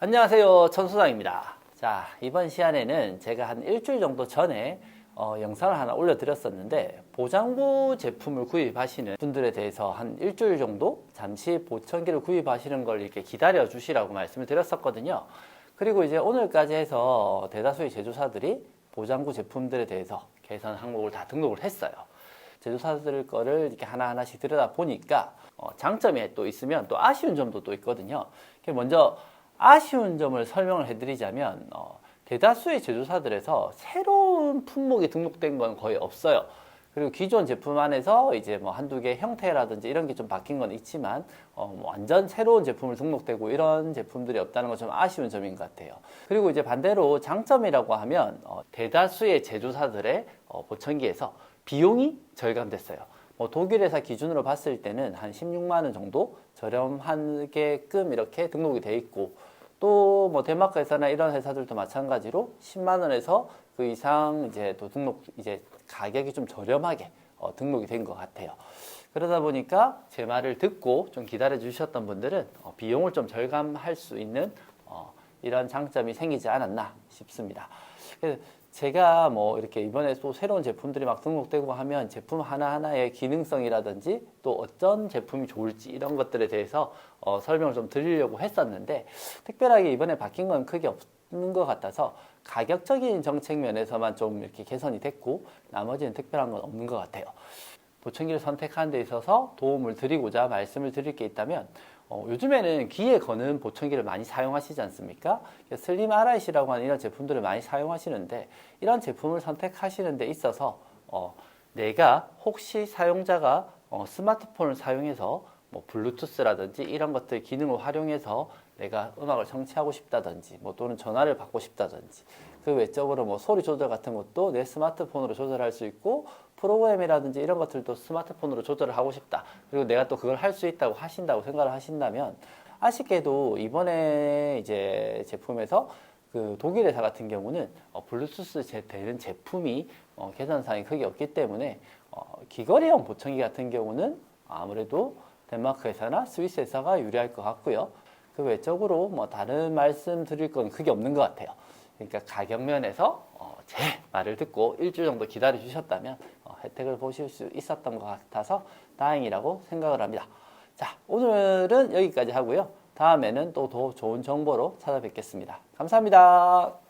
안녕하세요. 천수장입니다. 자, 이번 시간에는 제가 한 일주일 정도 전에 어, 영상을 하나 올려드렸었는데 보장부 제품을 구입하시는 분들에 대해서 한 일주일 정도 잠시 보청기를 구입하시는 걸 이렇게 기다려 주시라고 말씀을 드렸었거든요. 그리고 이제 오늘까지 해서 대다수의 제조사들이 보장구 제품들에 대해서 개선 항목을 다 등록을 했어요. 제조사들 거를 이렇게 하나하나씩 들여다 보니까 어, 장점이 또 있으면 또 아쉬운 점도 또 있거든요. 먼저 아쉬운 점을 설명을 해드리자면 어, 대다수의 제조사들에서 새로운 품목이 등록된 건 거의 없어요. 그리고 기존 제품 안에서 이제 뭐 한두 개 형태라든지 이런 게 좀 바뀐 건 있지만 어, 뭐 완전 새로운 제품을 등록되고 이런 제품들이 없다는 건 좀 아쉬운 점인 것 같아요. 그리고 이제 반대로 장점이라고 하면 어, 대다수의 제조사들의 어, 보청기에서 비용이 절감됐어요. 뭐 독일 회사 기준으로 봤을 때는 한 16만 원 정도 저렴하게끔 이렇게 등록이 돼 있고 또 뭐 덴마크 회사나 이런 회사들도 마찬가지로 10만 원에서 그 이상 이제 또 등록 이제 가격이 좀 저렴하게 어, 등록이 된 것 같아요. 그러다 보니까 제 말을 듣고 좀 기다려 주셨던 분들은 어, 비용을 좀 절감할 수 있는 어, 이런 장점이 생기지 않았나 싶습니다. 제가 뭐 이렇게 이번에 또 새로운 제품들이 막 등록되고 하면 제품 하나하나의 기능성이라든지 또 어떤 제품이 좋을지 이런 것들에 대해서 어, 설명을 좀 드리려고 했었는데 특별하게 이번에 바뀐 건 크게 없는 것 같아서 가격적인 정책 면에서만 좀 이렇게 개선이 됐고 나머지는 특별한 건 없는 것 같아요. 보청기를 선택하는 데 있어서 도움을 드리고자 말씀을 드릴 게 있다면 어, 요즘에는 귀에 거는 보청기를 많이 사용하시지 않습니까? 슬림 RIC라고 하는 이런 제품들을 많이 사용하시는데 이런 제품을 선택하시는 데 있어서 어, 내가 혹시 사용자가 어, 스마트폰을 사용해서 뭐 블루투스라든지 이런 것들 기능을 활용해서 내가 음악을 청취하고 싶다든지 뭐 또는 전화를 받고 싶다든지 그 외적으로 뭐 소리 조절 같은 것도 내 스마트폰으로 조절할 수 있고 프로그램이라든지 이런 것들도 스마트폰으로 조절을 하고 싶다. 그리고 내가 또 그걸 할 수 있다고 하신다고 생각을 하신다면 아쉽게도 이번에 이제 제품에서 그 독일 회사 같은 경우는 어, 블루투스 제, 되는 제품이 어, 계산상이 크게 없기 때문에 어, 귀걸이형 보청기 같은 경우는 아무래도 덴마크 회사나 스위스 회사가 유리할 것 같고요. 그 외적으로 뭐 다른 말씀 드릴 건 크게 없는 것 같아요. 그러니까 가격 면에서 어, 제 말을 듣고 일주일 정도 기다려 주셨다면 어, 혜택을 보실 수 있었던 것 같아서 다행이라고 생각을 합니다. 자, 오늘은 여기까지 하고요. 다음에는 또 더 좋은 정보로 찾아뵙겠습니다. 감사합니다.